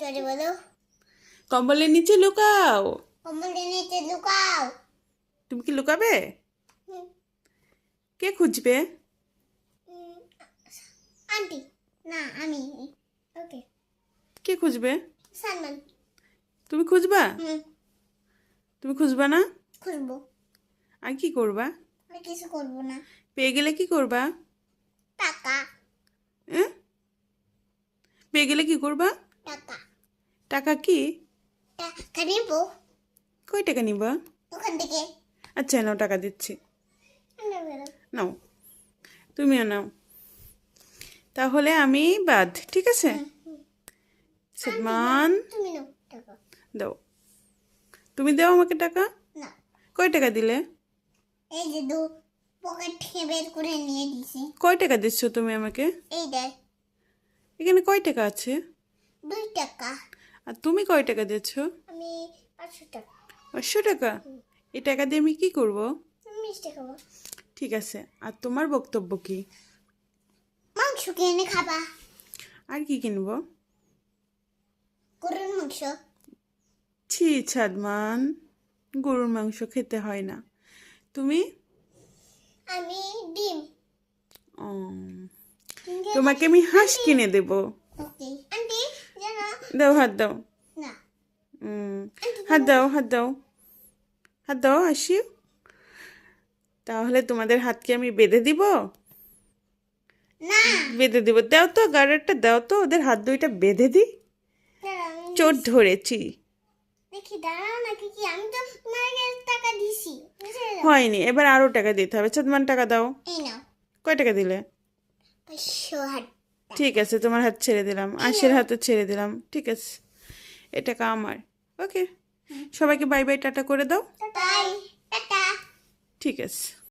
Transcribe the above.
জোরে বলো। কম্বলের নিচে লুকাও। কম্বলের নিচে লুকাও। তুমি কি লুকাবে? কে খুঁজবে? আন্টি। না আমি। ওকে। কে খুঁজবে? সালমান। তুমি খুঁজবা? তুমি খুঁজবা না? খুঁজবো। আর কি করবা? আমি কিছু করব না। পেয়ে গেলে কি করবা? টাকা। পেয়ে গেলে কি করবা? টাকা কি? টাকা নিবো। কয় টাকা নিবা? ওখান থেকে। আচ্ছা নাও টাকা দিচ্ছি। নাও তুমিও নাও। তাহলে আমি বাদ ঠিক আছে? সালমান? তুমি নাও টাকা। দাও। তুমি দাও আমাকে টাকা? না। কয় টাকা দিলে? এই যে দু পকেট থেকে বের করে নিয়ে দিছি। কয় টাকা দিচ্ছ তুমি আমাকে? এই দেখ। এখানে কয় টাকা আছে? দুই টাকা। আর তুমি কয় টাকা দিচ্ছ আমি পাঁচশো টাকা। পাঁচশো টাকা? এই টাকা দিয়ে আমি কি করব? আমি মিষ্টি খাব। ঠিক আছে। আর তোমার বক্তব্য কি? মাংস কিনে খাবা। আর কি কিনব? গরুর মাংস। ছি ছাদমান। গরুর মাংস খেতে হয় না। তুমি? আমি ডিম। ও, তোমাকে আমি হাঁস কিনে দেব। দাও হাত দাও। হাত দাও হাত দাও। হাত দাও হাসি। তাহলে তোমাদের হাতকে আমি বেঁধে দিব? বেঁধে দিব। দাও তো গার্ডারটা দাও তো ওদের হাত দুইটা বেঁধে আমি চোট ধরেছি। দেখি দাঁড়াও নাকি কি আমি তো তোমার কাছে টাকা দিছি। বুঝে যাও। হয়নি এবার আরও টাকা দিতে হবে। চাঁদমান টাকা দাও। এই নাও। কয় টাকা দিলে? ঠিক আছে তোমার হাত ছেড়ে দিলাম। আশের হাতে ছেড়ে দিলাম। ঠিক আছে। এটা কা আমার। ওকে সবাইকে বাই বাই টাটা করে দাও। ঠিক আছে।